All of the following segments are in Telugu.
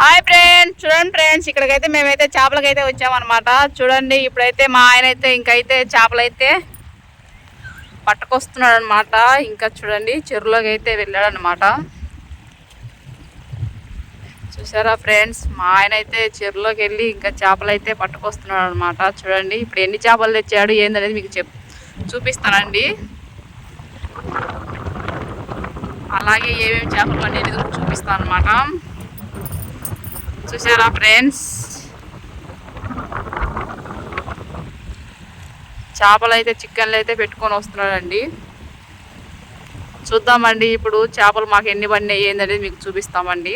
హాయ్ ఫ్రెండ్స్ చూడండి ఫ్రెండ్స్ ఇక్కడికైతే మేమైతే చేపలకైతే వచ్చామన్నమాట. చూడండి ఇప్పుడైతే మా ఆయన అయితే ఇంకైతే చేపలైతే పట్టుకొస్తున్నాడు అనమాట ఇంకా చూడండి చెరువులోకి అయితే వెళ్ళాడు అనమాట చూసారా ఫ్రెండ్స్ మా ఆయన అయితే చెరువులోకి వెళ్ళి ఇంకా చేపలు అయితే పట్టుకొస్తున్నాడు అనమాట చూడండి ఇప్పుడు ఎన్ని చేపలు తెచ్చాడు ఏందనేది మీకు చెప్ చూపిస్తానండి. అలాగే ఏమేమి చేపలు అనేది చూపిస్తాను అనమాట చూసారా ఫ్రెండ్స్? చేపలు అయితే చికెన్లు అయితే పెట్టుకొని వస్తున్నాడండి చూద్దామండి ఇప్పుడు చేపలు మాకు ఎన్ని పడినాయి ఏందనేది మీకు చూపిస్తామండి.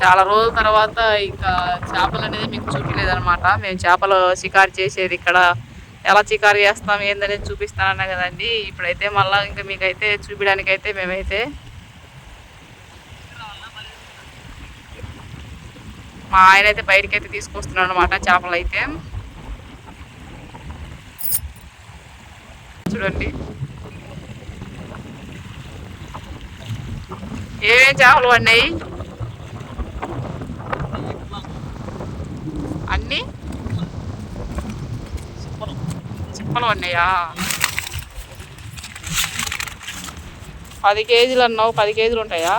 చాలా రోజుల తర్వాత ఇంకా చేపలు అనేది మీకు చూపించలేదన్నమాట మేము చేపలు షికారు చేసేది ఇక్కడ. ఎలా షికారు చేస్తాం ఏందనేది చూపిస్తానన్నా కదండి. ఇప్పుడైతే మళ్ళీ ఇంకా మీకైతే చూపించడానికైతే మేమైతే మా ఆయన అయితే బయటకి అయితే తీసుకొస్తున్నాడు అనమాట చేపలు అయితే చూడండి. ఏమేం చేపలు పడినాయి? అన్నీ? చిప్పలు పడినాయా? పది కేజీలు అన్నావు పది కేజీలు ఉంటాయా?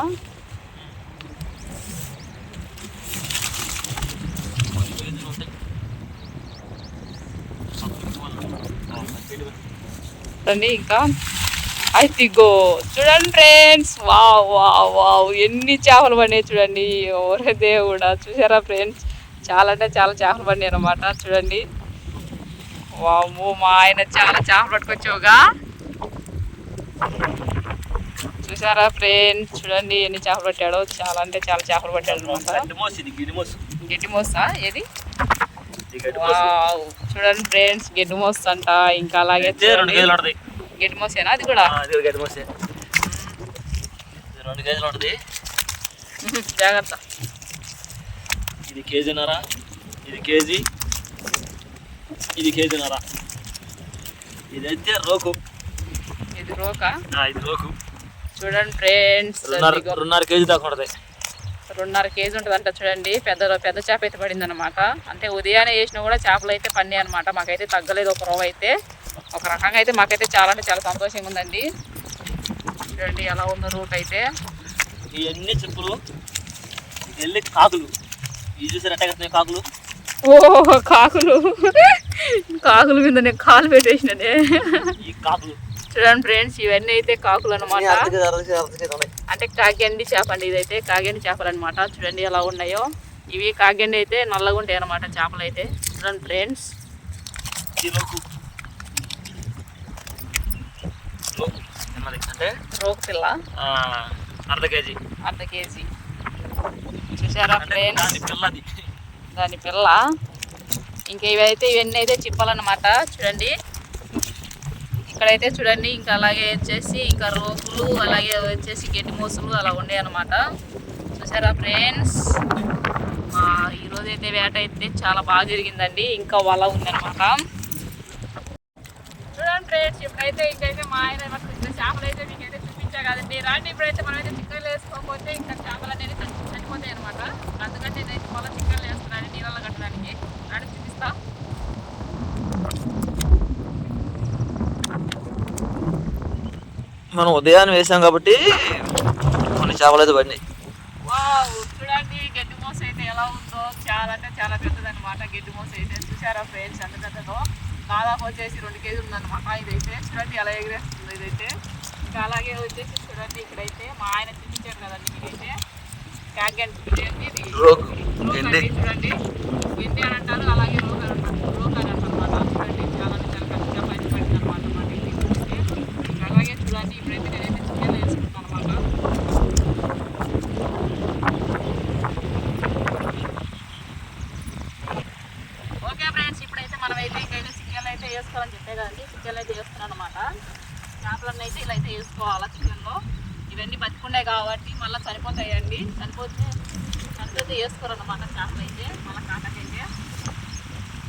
చూడండి ఇంకా అయితే ఇగో చూడండి ఫ్రెండ్స్. Wow wow wow. ఎన్ని చేపలు పడినాయి చూడండి. ఓరే దేవుడా. చూసారా ఫ్రెండ్స్? చాలా అంటే చాలా చేపలు పడినాయి అనమాట చూడండి. వాము మా ఆయన చాలా చేపలు పట్టుకొచ్చావుగా. చూసారా ఫ్రెండ్స్? చూడండి ఎన్ని చేపలు పట్టాడో. చాలా అంటే చాలా చేపలు పట్టాడు అనమాట గిడిమోస్ ఇది గిడిమోస్ గట్టి మోసా? ఏది? చూడండి ఫ్రెండ్స్ గడ్డి మోస్ అంట ఇంకా అలాగే అయితే రెండు కేజీలు ఉంటుంది గడ్డి మోసేనా? అది కూడా? ఆ, ఇది గడ్డిమోసే ఇది రెండు కేజీలు ఉంటుంది జాగ్రత్త. ఇది కేజీన్నర ఇది కేజీ. ఇది కేజీన్నర ఇదైతే రోకు. ఇది రోక? ఇది రోకు. చూడండి ఫ్రెండ్స్ రెండున్నర రెండున్నర కేజీ దాకా ఉంటుంది. రెండున్నర కేజీ ఉంటుంది అంట చూడండి. పెద్ద పెద్ద చేప అయితే పడింది అనమాట అంటే ఉదయాన్నే వేసినా కూడా చేపలు అయితే పడినాయి అనమాట మాకైతే తగ్గలేదు ఒక రవ్వ అయితే. ఒక రకంగా అయితే మాకైతే చాలా అంటే చాలా సంతోషంగా ఉందండి. చూడండి ఎలా ఉందో రూట్ అయితే. ఇవన్నీ చెప్పులు. వెళ్ళి కాకులు. ఇది చూసారు ఎట్ట కట్టినాయి కాకులు? ఓ కాకులు. కాకుల మీద నేను కాలు పెట్టేసిననే. ఈ కాకులు. చూడండి ఫ్రెండ్స్ ఇవన్నీ అయితే కాకులు అనమాట. అంటే కాగండి చేప అండి ఇదైతే కాగండి చేపలు అనమాట చూడండి ఎలా ఉన్నాయో. ఇవి కాగండి అయితే నల్లగా ఉంటాయి అనమాట చేపలు అయితే. చూడండి ఫ్రెండ్స్. అర్ధ కేజీ. అర్ధ కేజీ. చూసారా ఫ్రెండ్స్? దాని పిల్ల. ఇంకా ఇవైతే ఇవన్నీ అయితే చిప్పలన్నమాట చూడండి. ఇక్కడైతే చూడండి ఇంకా అలాగే వచ్చేసి ఇంకా రోకులు అలాగే వచ్చేసి గడ్డి మోసలు అలా ఉండే అనమాట చూసారా ఫ్రెండ్స్? మా ఈరోజు అయితే వేట అయితే చాలా బాగా జరిగిందండి. ఇంకా వల ఉందన్నమాట. చూడండి ఫ్రెండ్స్ ఇప్పుడైతే ఇంకైతే మా ఆయన చేపలు అయితే మీకైతే చూపించా కదండి. రాండి ఇప్పుడైతే మనమైతే చికెన్లు వేసుకోకపోతే ఇంకా చేపలు అనేది చనిపోతాయి అనమాట అందుకని నేనైతే మళ్ళీ చికెన్లు వేస్తున్నాను నీళ్ళలో కట్టడానికి రాండి చూపిస్తా మనం ఉదయాన్నే వేసాం కాబట్టి కొన్ని చేపలు అయితే పడినాయి. చూడండి గడ్డి మోస అయితే ఎలా ఉందో. చాలా అంటే చాలా పెద్దదన్నమాట గడ్డి మోస అయితే. చూసారా ఫ్రెండ్స్ ఎంత పెద్దదో? దాదాపు వచ్చేసి రెండు కేజీలు ఉందన్నమాట. ఇదైతే చూడండి ఎలా ఎగిరేస్తుంది ఇదైతే. ఇంకా అలాగే వచ్చేసి చూడండి ఇక్కడైతే మా ఆయన చూపించారు కదండి రోక్ ఎండి అండి చూడండి. ఎండి అని అంటారు అలాగే అని అంటారు. రోక్ అని అంటారు చూడండి చాలా అంటే చాలా పెద్దగా పైన పడింది అనమాట మాట ఇది చూస్తే దాన్ని అలాగే చూడండి ఇప్పుడైతే నేనైతే చికెన్ వేసుకుంటాను అనమాట. ఓకే ఫ్రెండ్స్ ఇప్పుడైతే మనం అయితే ఇంకైతే చికెన్ అయితే వేసుకోవాలని చెప్పే కదండి. చికెన్ అయితే వేస్తున్నాను అనమాట. చేపలన్నీ అయితే ఇలా అయితే వేసుకోవాలా చికెన్లో. ఇవన్నీ బతికుండే కాబట్టి మళ్ళీ చనిపోతాయండి చనిపోతే చనిపోతే వేసుకోరన్నమాట చేపలు అయితే మళ్ళీ కాకకైతే.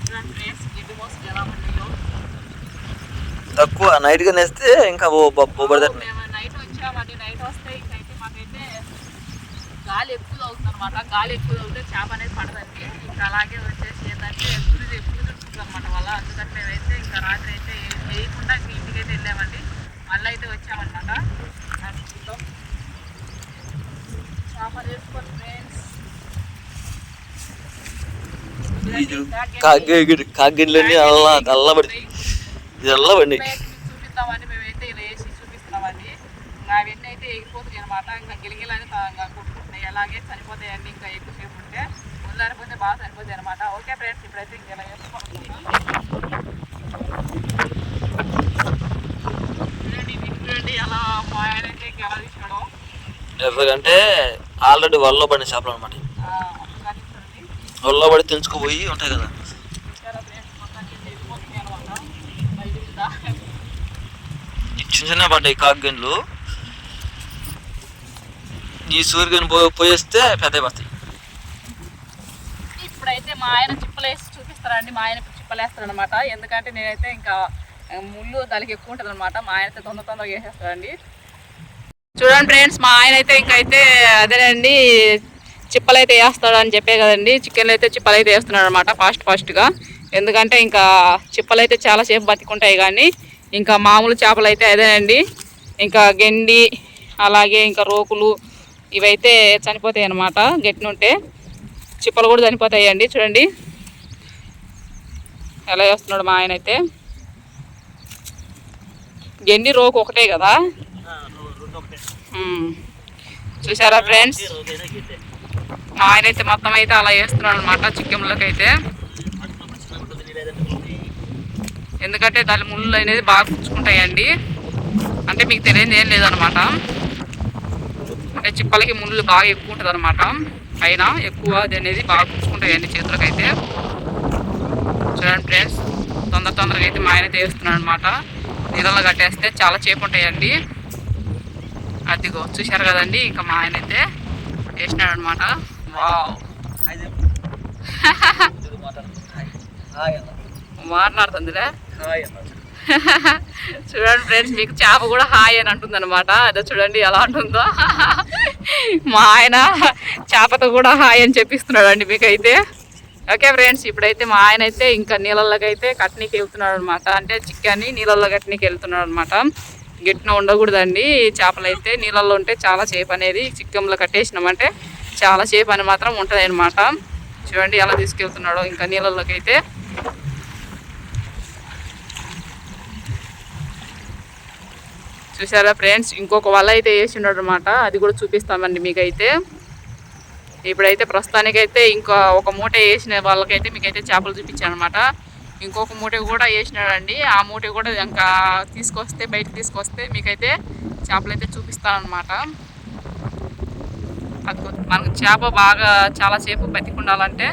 చూడండి ఫ్రెండ్స్ గిడ్డు మోసం ఎలా ఉన్నాయో తక్కువ. నైట్గా నేస్తే ఇంకా మేము నైట్ వచ్చామండి నైట్ వస్తే ఇంకైతే మాకైతే గాలి ఎక్కువ అవుతుంది అనమాట గాలి ఎక్కువ అవుతే చేప అనేది పడదండి. ఇంకా అలాగే వచ్చేసి ఏంటంటే ఎప్పుడు ఎప్పుడు చుట్టుకుంటుంది అనమాట వల్ల అందుకని మేమైతే ఇంకా రాత్రి అయితే వేయకుండా ఇంక ఇంటికి అయితే వెళ్ళామండి. మళ్ళీ అయితే వచ్చామన్నమాట. చేపలు ఫ్రెండ్స్ కాగిన్లన్నీ అల్లా అల్లబడి అల్లబడి చూపిస్తామని మేమైతే ఇలా వేసి చూపిస్తున్నామండి అవన్నీ అయితే ఎగిరిపోతాయి అనమాట ఇంకా గిలిగిలని కొట్టుకుంటున్నాయి. అలాగే చనిపోతాయండి ఇంకా ఎక్కువసేపు ఉంటే. వదిలేకపోతే బాగా చనిపోతాయి అనమాట ఓకే ఫ్రెండ్స్ ఇప్పుడైతే ఇంకా ఇలా ఎర్రగంటే ఆల్రెడీ వల్ల పడిన చేపలు అనమాట వల్ల పడి తెంచుకుపోయి ఉంటాయి కదా చాలా ఫ్రెండ్స్ మొత్తానికి అయితే ఎగిరిపోతున్నాయి అనమాట బయటికి దా. ఈ చిన్న చిన్న పడ్డాయి కాగిన్లు ఈ సూర్యుని పో పోయేస్తే పెద్ద పడతాయి ఇప్పుడైతే మా ఆయన చిప్పలేసి చూపిస్తారండి. మా ఆయన చిప్పలేస్తాడు అనమాట ఎందుకంటే నేనైతే ఇంకా ముళ్ళు దానికి ఎక్కువ ఉంటుంది అనమాట మా ఆయన అయితే తొందర తొందరగా వేసేస్తాడండి చూడండి ఫ్రెండ్స్ మా ఆయన అయితే ఇంకా అయితే అదేనండి. చిప్పలు అయితే వేస్తాడు అని చెప్పే కదండి. చికెన్లు అయితే చిప్పలు అయితే వేస్తున్నాడు అనమాట ఫాస్ట్ ఫాస్ట్గా. ఎందుకంటే ఇంకా చిప్పలు అయితే చాలాసేపు బతికుంటాయి కానీ ఇంకా మామూలు చేపలు అయితే అదేనండి. ఇంకా గెండి అలాగే ఇంకా రోకులు ఇవైతే చనిపోతాయి అన్నమాట గట్టినుంటే. చిప్పలు కూడా చనిపోతాయి అండి చూడండి. ఎలా వేస్తున్నాడు మా ఆయన అయితే. గెండి రోకు ఒకటే కదా. చూసారా ఫ్రెండ్స్? మా ఆయన అయితే మొత్తం అయితే అలా వేస్తున్నాడు అనమాట చికెన్లోకి అయితే ఎందుకంటే దాని ముళ్ళు అనేది బాగా పుచ్చుకుంటాయండి అంటే మీకు తెలియదు ఏం లేదనమాట అంటే చిప్పలకి ముళ్ళు బాగా ఎక్కువ ఉంటుంది అనమాట పైన ఎక్కువ అది అనేది బాగా పుచ్చుకుంటాయండి చేతులకైతే. చూడండి ఫ్రెండ్స్ తొందర తొందరగా అయితే మా ఆయన వేస్తున్నాడు అనమాట నీళ్ళలో కట్టేస్తే చాలా చేపు ఉంటాయండి. అదిగో చూశారు కదండి ఇంకా మా ఆయన అయితే వేసినాడు అనమాట వావ్ మాట్లాడుతుందిలే. చూడండి ఫ్రెండ్స్ మీకు చేప కూడా హాయ్ అని అంటుంది అనమాట అదే చూడండి ఎలా ఉంటుందో. మా ఆయన చేపతో కూడా హాయ్ అని చెప్పిస్తున్నాడు అండి మీకైతే. ఓకే ఫ్రెండ్స్ ఇప్పుడైతే మా ఆయన అయితే ఇంకా నీళ్ళలోకి అయితే కట్నీకి వెళ్తున్నాడు అనమాట అంటే చికెన్ని నీళ్ళల్లో కట్నీకి వెళ్తున్నాడు అనమాట గిట్న ఉండకూడదండి. చేపలు అయితే నీళ్ళల్లో ఉంటే చాలా చేప అనేది చిక్కంలో కట్టేసినామంటే చాలా చేప అని మాత్రం ఉంటుంది అనమాట చూడండి ఎలా తీసుకెళ్తున్నాడో ఇంకా నీళ్ళల్లోకి అయితే చూసారా ఫ్రెండ్స్? ఇంకొక వల అయితే వేసిండడు అనమాట అది కూడా చూపిస్తామండి మీకైతే. ఇప్పుడైతే ప్రస్తుతానికైతే ఇంకా ఒక మూట వేసిన వాళ్ళకైతే మీకైతే చేపలు చూపించాను అనమాట ఇంకొక మూట కూడా వేసినాడండి. ఆ మూట కూడా ఇంకా తీసుకొస్తే బయటకు తీసుకొస్తే మీకైతే చేపలు అయితే చూపిస్తానమాట అది మనకు చేప బాగా చాలాసేపు బతికుండాలంటే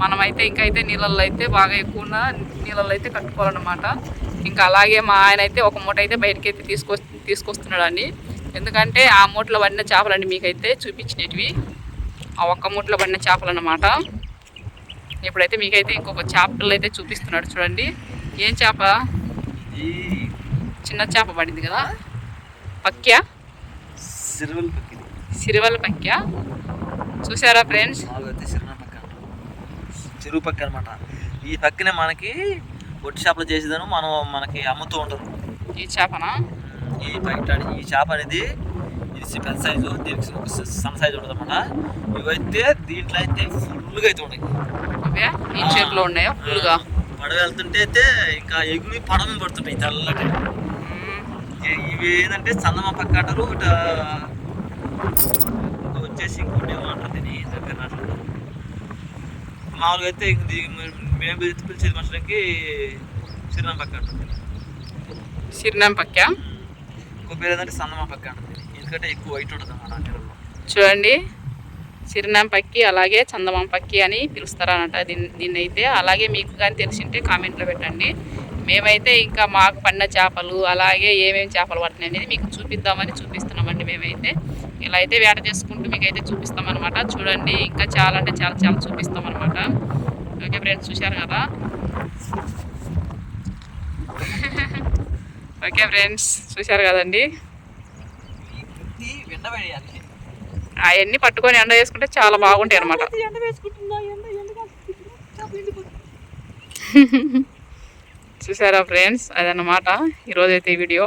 మనమైతే ఇంకైతే నీళ్ళల్లో అయితే బాగా ఎక్కువ నీళ్ళల్లో అయితే కట్టుకోవాలన్నమాట. ఇంకా అలాగే మా ఆయన అయితే ఒక మూట అయితే బయటకి అయితే తీసుకొ తీసుకొస్తున్నాడండి. ఎందుకంటే ఆ మూటలో పడిన చేపలండి మీకైతే చూపించినవి ఆ ఒక్క మూటలో పడిన చేపలు అన్నమాట ఇప్పుడైతే మీకైతే ఇంకొక చేపలు అయితే చూపిస్తున్నాడు చూడండి. ఏం చేప? చిన్న చేప పడింది కదా. పక్క్యా? సిరువల్ పక్కిది. సిరివల పక్క్యా? చూసారా ఫ్రెండ్స్? చెరువు పక్క అనమాట ఈ పక్కనే మనకి ఒట్టి చేపలు చేసేదాను మనం మనకి అమ్ముతూ ఉంటారు ఈ చేపనా? ఈ బయట ఈ చేప అనేది ఇది పెద్ద సైజు దీనికి ఒక సన్న సైజు ఉంటుంది అనమాట ఇవైతే దీంట్లో అయితే ఫుల్గా అయితే ఉన్నాయి? ఫుల్గా పడవ వెళ్తుంటే అయితే ఇంకా ఎగురు పడవ మీద పడుతుంటాయి తెల్లటి. ఇవి ఏంటంటే చందమా పక్క అంటారు వచ్చేసి ఇంకోటి ఏమో అంటారు దీని దగ్గర మామూలుగా అయితే మేము పిలిచి- పిలిచేది మనుషులకి చిరునామ పక్క అంటారు సిరినాం పక్క్యా ఇంకో పేరు ఏంటంటే చందమా పక్క అంటుంది. ఎందుకంటే ఎక్కువ వైట్ ఉంటుంది అన్నమాట చూడండి. సిరినాం పక్కి అలాగే చందమామ పక్కి అని పిలుస్తారనమాట దీన్ని దీన్ని అయితే అలాగే మీకు కానీ తెలిసింటే కామెంట్లో పెట్టండి. మేమైతే ఇంకా మాకు పడిన చేపలు అలాగే ఏమేమి చేపలు పడుతున్నాయి అనేది మీకు చూపిద్దామని చూపిస్తున్నామండి మేమైతే. ఇలా అయితే వేట చేసుకుంటూ మీకు అయితే అనమాట చూడండి ఇంకా చాలా అంటే చాలా చాలా చూపిస్తామన్నమాట. ఓకే ఫ్రెండ్స్ చూశారు కదా? ఓకే ఫ్రెండ్స్ చూశారు కదండి? అవన్నీ పట్టుకొని ఎండ వేసుకుంటే చాలా బాగుంటాయి అనమాట చూసారా ఫ్రెండ్స్? అదన్నమాట ఈరోజైతే ఈ వీడియో.